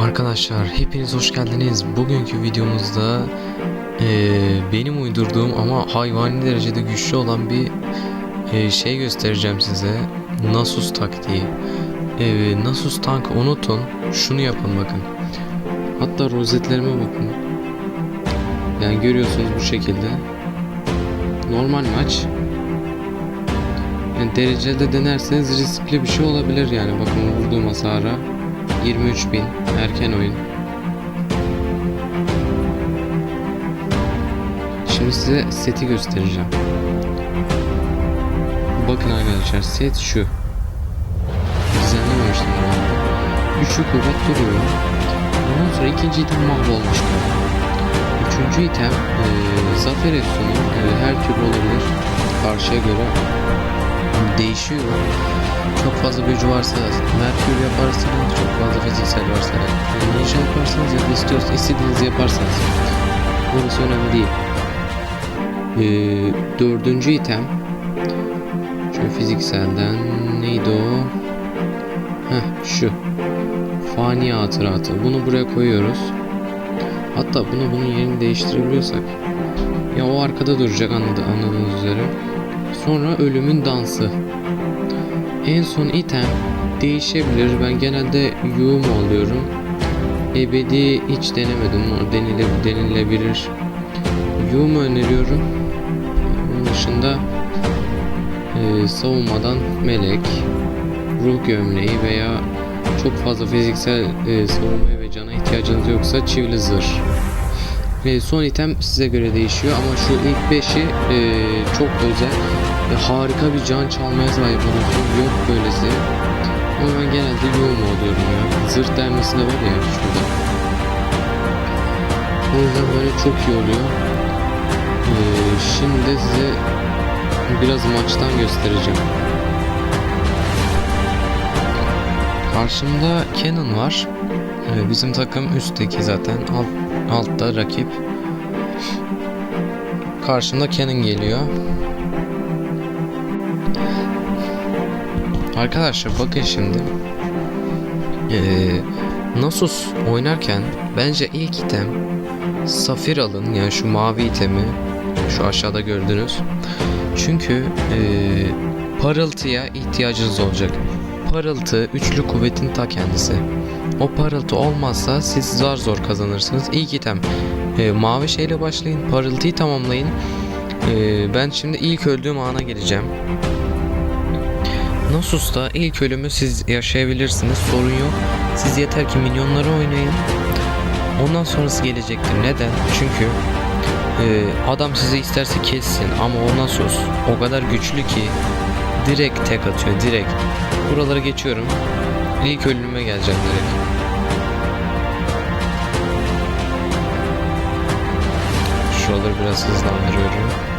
Arkadaşlar hepiniz hoş geldiniz. Bugünkü videomuzda eee, benim uydurduğum ama hayvani derecede güçlü olan bir eee, şey göstereceğim size. Nasus taktiği. Eee, Nasus tank unutun. Şunu yapın bakın. Hatta rozetlerime bakın. Yani görüyorsunuz bu şekilde. Normal maç. Yani derecede denerseniz riskli bir şey olabilir yani. Bakın vurduğum hasara. 23.000 erken oyun. Şimdi size seti göstereceğim. Bakın arkadaşlar set şu. Düzenlememiştim. Üçlü kuvvet duruyor. Ondan sonra ikinci item mahvolmuş. Üçüncü item e, Zafer Efsun'u e, her türlü olabilir. Karşıya göre değişiyor. Çok fazla büyücü varsa Merkür yaparsanız, çok fazla fiziksel varsa ninja yaparsanız ya da istiyorsanız istediğinizi yaparsanız burası önemli değil. Ee, dördüncü item şöyle fizikselden neydi o? Heh şu fani hatıratı bunu buraya koyuyoruz. Hatta bunu bunun yerini değiştirebiliyorsak ya o arkada duracak anladı, anladığınız üzere. Sonra ölümün dansı. En son item değişebilir. Ben genelde yoğum alıyorum. Ebedi hiç denemedim. O denile, denilebilir. Yoğum öneriyorum. Onun dışında e, savunmadan melek, ruh gömleği veya çok fazla fiziksel e, savunmaya ve cana ihtiyacınız yoksa çivili zırh. Ve son item size göre değişiyor ama şu ilk 5'i e, çok özel ve harika bir can çalmaya sahip oluyorsun. Yok böylesi. Ama ben genelde yoğun oluyorum ya. Zırh dermesi de var ya şurada. O yüzden böyle çok iyi oluyor. E, şimdi size biraz maçtan göstereceğim. Karşımda Canon var. E, bizim takım üstteki zaten. Alt, altta rakip. Karşımda Canon geliyor. Arkadaşlar bakın şimdi. Ee, Nasus oynarken bence ilk item Safir alın yani şu mavi itemi şu aşağıda gördünüz. Çünkü ee, parıltıya ihtiyacınız olacak. Parıltı üçlü kuvvetin ta kendisi. O parıltı olmazsa siz zar zor kazanırsınız. İlk item ee, mavi şeyle başlayın. Parıltıyı tamamlayın. Ee, ben şimdi ilk öldüğüm ana geleceğim. Nasus'ta ilk ölümü siz yaşayabilirsiniz. Sorun yok. Siz yeter ki minyonları oynayın. Ondan sonrası gelecektir. Neden? Çünkü e, adam sizi isterse kessin ama o Nasus o kadar güçlü ki direkt tek atıyor. Direkt. Buraları geçiyorum. İlk ölümüme geleceğim direkt. Şuraları biraz hızlandırıyorum.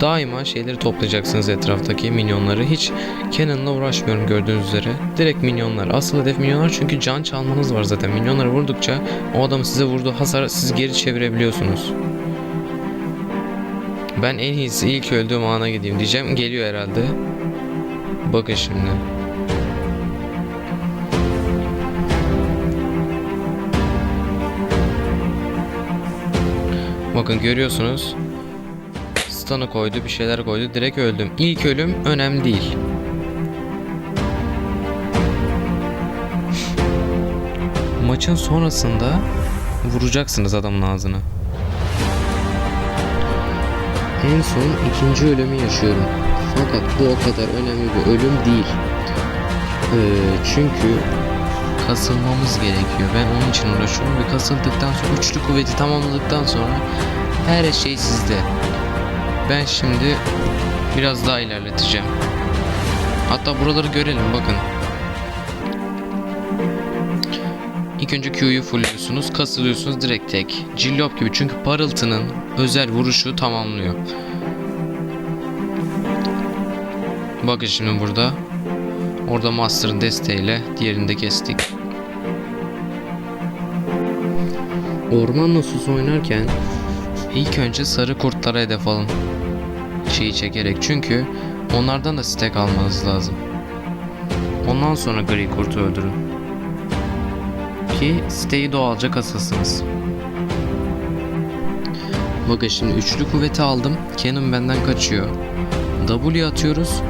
Daima şeyleri toplayacaksınız etraftaki minyonları. Hiç Cannon'la uğraşmıyorum gördüğünüz üzere. Direkt minyonlar. Asıl hedef minyonlar çünkü can çalmanız var zaten. Minyonları vurdukça o adam size vurduğu hasar siz geri çevirebiliyorsunuz. Ben en iyisi ilk öldüğüm ana gideyim diyeceğim. Geliyor herhalde. Bakın şimdi. Bakın görüyorsunuz. Stun'ı koydu, bir şeyler koydu. Direkt öldüm. İlk ölüm önemli değil. Maçın sonrasında vuracaksınız adamın ağzına. En son ikinci ölümü yaşıyorum. Fakat bu o kadar önemli bir ölüm değil. Ee, çünkü kasılmamız gerekiyor. Ben onun için uğraşıyorum ve kasıldıktan sonra üçlü kuvveti tamamladıktan sonra her şey sizde. Ben şimdi biraz daha ilerleteceğim. Hatta buraları görelim bakın. İlk önce Q'yu fullüyorsunuz, kasılıyorsunuz direkt tek. Cillop gibi çünkü parıltının özel vuruşu tamamlıyor. Bakın şimdi burada. Orada Master'ın desteğiyle diğerini de kestik. Orman Nasus oynarken ilk önce sarı kurtlara hedef alın. Şeyi çekerek çünkü onlardan da stack almanız lazım. Ondan sonra gri kurtu öldürün. Ki siteyi doğalca kasasınız. Bakın şimdi üçlü kuvveti aldım. Canon benden kaçıyor. W atıyoruz.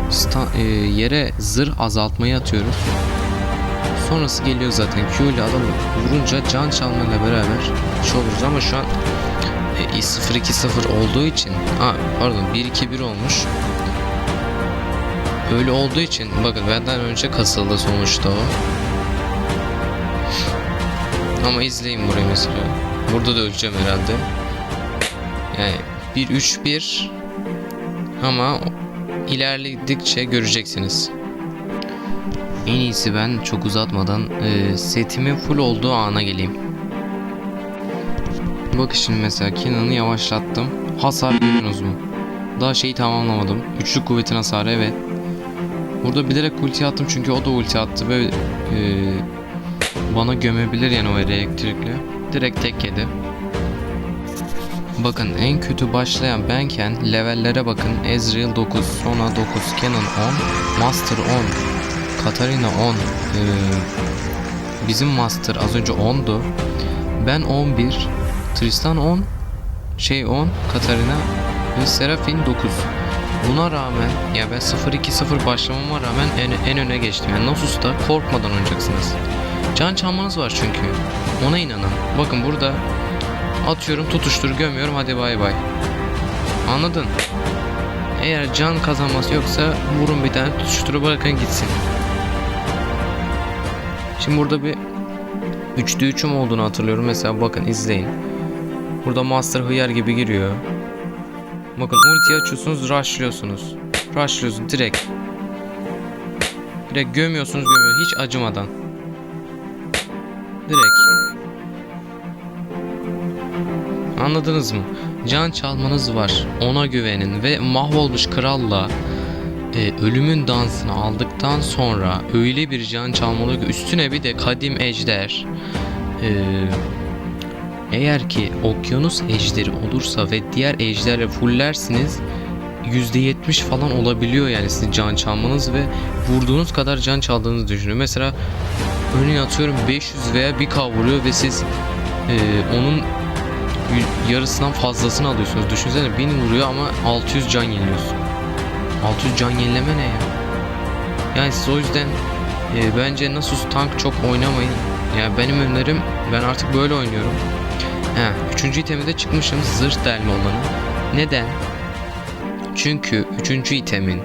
E, yere zırh azaltmayı atıyoruz. Sonrası geliyor zaten. Q ile adamı vurunca can çalmayla beraber şey oluruz ama şu an e, 0-2-0 olduğu için ha, pardon 1-2-1 olmuş. Öyle olduğu için bakın benden önce kasıldı sonuçta o. Ama izleyin burayı mesela. Burada da öleceğim herhalde. Yani 1-3-1 ama ilerledikçe göreceksiniz. En iyisi ben çok uzatmadan e, setimin full olduğu ana geleyim. Bakın şimdi mesela Kenan'ı yavaşlattım. Hasar görüyorsunuz mu? Daha şeyi tamamlamadım. Üçlü kuvvetin hasarı evet. Burada bilerek ulti attım çünkü o da ulti attı ve e, bana gömebilir yani o elektrikle. Direkt tek yedi. Bakın en kötü başlayan benken levellere bakın. Ezreal 9, Sona 9, Canon 10, Master 10, Katarina 10, ee, bizim Master az önce 10'du. Ben 11, Tristan 10, şey 10, Katarina ve Serafin 9. Buna rağmen ya ben 0-2-0 başlamama rağmen en, en öne geçtim. Yani Nasus'ta korkmadan oynayacaksınız. Can çalmanız var çünkü. Ona inanın. Bakın burada atıyorum tutuştur gömüyorum hadi bay bay. Anladın? Eğer can kazanması yoksa vurun bir tane tutuşturu bırakın gitsin. Şimdi burada bir 3'te 3'üm olduğunu hatırlıyorum. Mesela bakın izleyin. Burada Master hıyar gibi giriyor. Bakın ulti açıyorsunuz, rushlıyorsunuz. Rushlıyorsunuz direkt. Direkt gömüyorsunuz, gömüyor hiç acımadan. Direkt. Anladınız mı? Can çalmanız var. Ona güvenin ve mahvolmuş kralla e, ölümün dansını aldıktan sonra öyle bir can çalmalı ki üstüne bir de kadim ejder. E, eğer ki okyanus ejderi olursa ve diğer ejderle fullersiniz %70 falan olabiliyor yani sizin can çalmanız ve vurduğunuz kadar can çaldığınızı düşünün. Mesela örneğin atıyorum 500 veya 1k vuruyor ve siz e, onun yarısından fazlasını alıyorsunuz. Düşünsene 1000 vuruyor ama 600 can yeniliyorsun. 600 can yenileme ne ya? Yani siz o yüzden e, bence Nasus tank çok oynamayın. Yani benim önerim ben artık böyle oynuyorum. He, üçüncü itemi de çıkmışım zırh delme olanı. Neden? Çünkü üçüncü itemin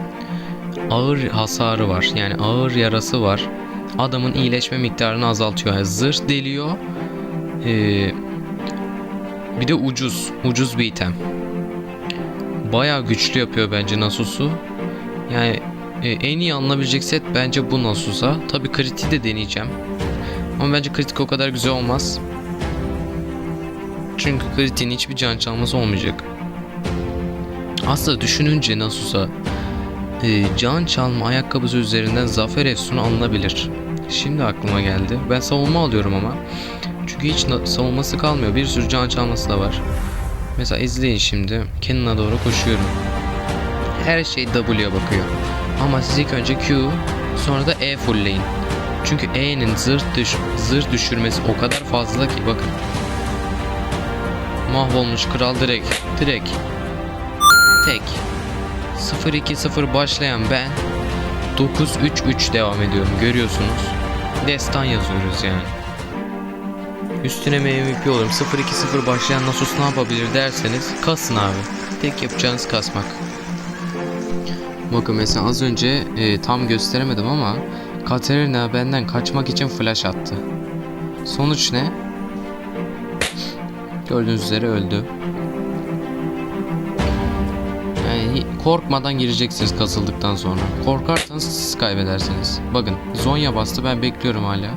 ağır hasarı var. Yani ağır yarası var. Adamın iyileşme miktarını azaltıyor. Yani zırh deliyor. Ee, bir de ucuz. Ucuz bir item. Bayağı güçlü yapıyor bence Nasus'u. Yani e, en iyi alınabilecek set bence bu Nasus'a. Tabi kriti de deneyeceğim. Ama bence kritik o kadar güzel olmaz. Çünkü kritiğin hiçbir can çalması olmayacak. Aslında düşününce Nasus'a e, can çalma ayakkabısı üzerinden zafer efsunu alınabilir. Şimdi aklıma geldi. Ben savunma alıyorum ama. Çünkü hiç savunması kalmıyor. Bir sürü can çalması da var. Mesela izleyin şimdi. Cannon'a doğru koşuyorum. Her şey W'ye bakıyor. Ama siz ilk önce Q, sonra da E fullleyin. Çünkü E'nin zırh, düş zırh düşürmesi o kadar fazla ki bakın. Mahvolmuş kral direkt. Direkt. Tek. 0-2-0 başlayan ben 9-3-3 devam ediyorum görüyorsunuz. Destan yazıyoruz yani. Üstüne MVP olurum. 0-2-0 başlayan Nasus ne yapabilir derseniz kasın abi. Tek yapacağınız kasmak. Bakın mesela az önce e, tam gösteremedim ama Katerina benden kaçmak için flash attı. Sonuç ne? Gördüğünüz üzere öldü. Yani korkmadan gireceksiniz kasıldıktan sonra. Korkarsanız siz kaybedersiniz. Bakın Zonya bastı ben bekliyorum hala.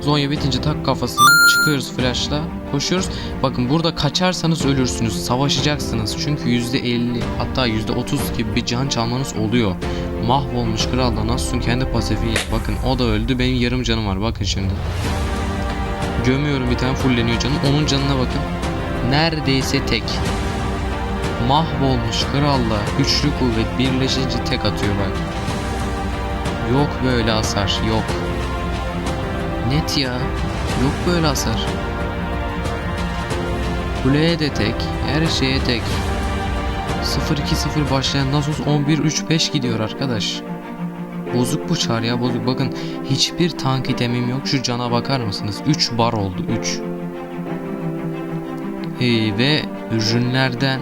Zonya bitince tak kafasına çıkıyoruz flashla koşuyoruz. Bakın burada kaçarsanız ölürsünüz. Savaşacaksınız. Çünkü %50 hatta %30 gibi bir can çalmanız oluyor. Mahvolmuş kralda Nasus'un kendi pasifi. Bakın o da öldü. Benim yarım canım var. Bakın şimdi. Gömüyorum bir tane fulleniyor canım. Onun canına bakın. Neredeyse tek. Mahvolmuş kralla üçlü kuvvet birleşince tek atıyor bak. Yok böyle hasar. Yok. Net ya. Yok böyle hasar. Kuleye de tek. Her şeye tek. 0-2-0 başlayan Nasus 11-3-5 gidiyor arkadaş. Bozuk bu çar ya bozuk. Bakın hiçbir tank itemim yok. Şu cana bakar mısınız? 3 bar oldu 3. Ee, ve ürünlerden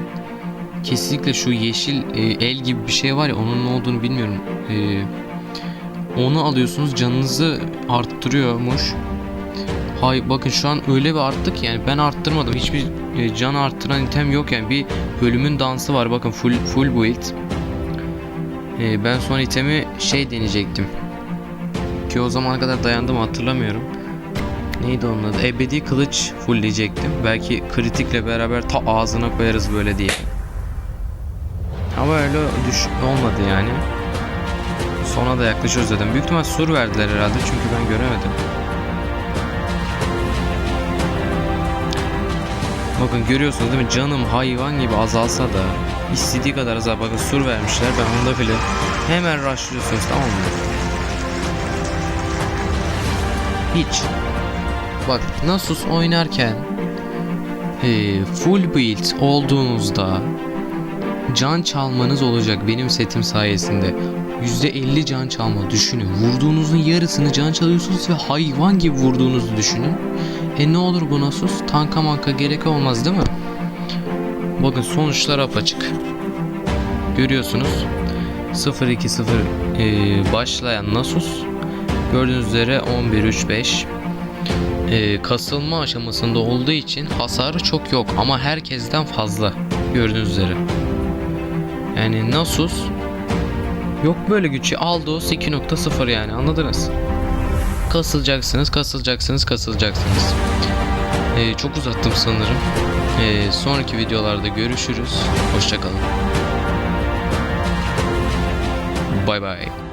kesinlikle şu yeşil e, el gibi bir şey var ya onun ne olduğunu bilmiyorum. Ee, onu alıyorsunuz canınızı arttırıyormuş. Hay bakın şu an öyle bir arttık yani ben arttırmadım. Hiçbir e, can arttıran item yok yani bir bölümün dansı var. Bakın full full build. Ee, ben son itemi şey deneyecektim. Ki o zamana kadar dayandım hatırlamıyorum. Neydi onun adı? Ebedi kılıç full diyecektim. Belki kritikle beraber ta ağzına koyarız böyle diye. Ama öyle düş olmadı yani. Sona da yaklaşıyoruz dedim. Büyük ihtimal sur verdiler herhalde çünkü ben göremedim. Bakın görüyorsunuz değil mi? Canım hayvan gibi azalsa da istediği kadar azal. Bakın sur vermişler. Ben onda bile hemen rushlıyorsunuz tamam mı? Hiç. Bak Nasus oynarken e, full build olduğunuzda can çalmanız olacak benim setim sayesinde. %50 can çalma düşünün. Vurduğunuzun yarısını can çalıyorsunuz ve hayvan gibi vurduğunuzu düşünün. E ne olur bu Nasus? Tanka manka gerek olmaz değil mi? Bakın sonuçlar apaçık. Görüyorsunuz. 0-2-0 e, başlayan Nasus. Gördüğünüz üzere 11-3-5 e, kasılma aşamasında olduğu için hasarı çok yok ama herkesten fazla gördüğünüz üzere. Yani Nasus yok böyle gücü Aldos 2.0 yani anladınız. Kasılacaksınız, kasılacaksınız, kasılacaksınız. E, çok uzattım sanırım. E, sonraki videolarda görüşürüz. Hoşçakalın. Bay bay.